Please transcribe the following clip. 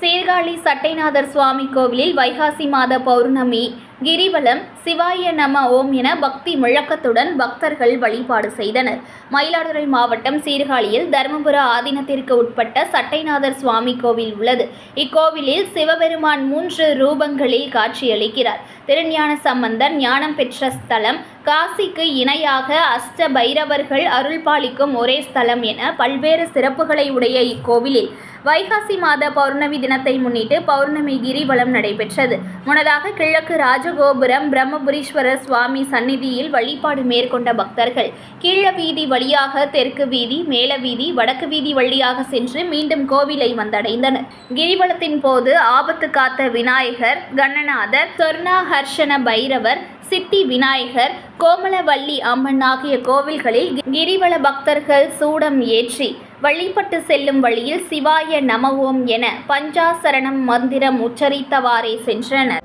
சீர்காழி சட்டைநாதர் சுவாமி கோவிலில் வைகாசி மாத பௌர்ணமி கிரிவலம் சிவாய நம ஓம் என பக்தி முழக்கத்துடன் பக்தர்கள் வழிபாடு செய்தனர். மயிலாடுதுறை மாவட்டம் சீர்காழியில் தருமபுர ஆதீனத்திற்கு உட்பட்ட சட்டைநாதர் சுவாமி கோவில் உள்ளது. இக்கோவிலில் சிவபெருமான் மூன்று ரூபங்களில் காட்சியளிக்கிறார். திருஞான சம்பந்தர் ஞானம் பெற்ற ஸ்தலம் காசிக்கு இணையாக அஷ்ட பைரவர்கள் அருள் பாலிக்கும் ஒரே ஸ்தலம் என பல்வேறு சிறப்புகளை உடைய இக்கோவிலில். வைகாசி மாத பௌர்ணமி தினத்தை முன்னிட்டு பௌர்ணமி கிரிவலம் நடைபெற்றது. முன்னதாக கிழக்கு ராஜ ராஜகோபுரம் பிரம்மபுரீஸ்வரர் சுவாமி சந்நிதியில் வழிபாடு மேற்கொண்ட பக்தர்கள். கீழ வீதி வழியாக தெற்கு வீதி மேல வீதி வடக்கு வீதி வழியாக சென்று மீண்டும் கோவிலை வந்தடைந்தனர். கிரிவலத்தின் போது ஆபத்து காத்த விநாயகர் கணநாதர் சொர்ணாஹர்ஷன பைரவர் சித்தி விநாயகர் கோமலவல்லி அம்மன் ஆகிய கோவில்களில் கிரிவல பக்தர்கள் சூடம் ஏற்றி வழிபட்டு செல்லும் வழியில் சிவாய நமவோம் என பஞ்சாசரணம் மந்திரம் உச்சரித்தவாறே சென்றனர்.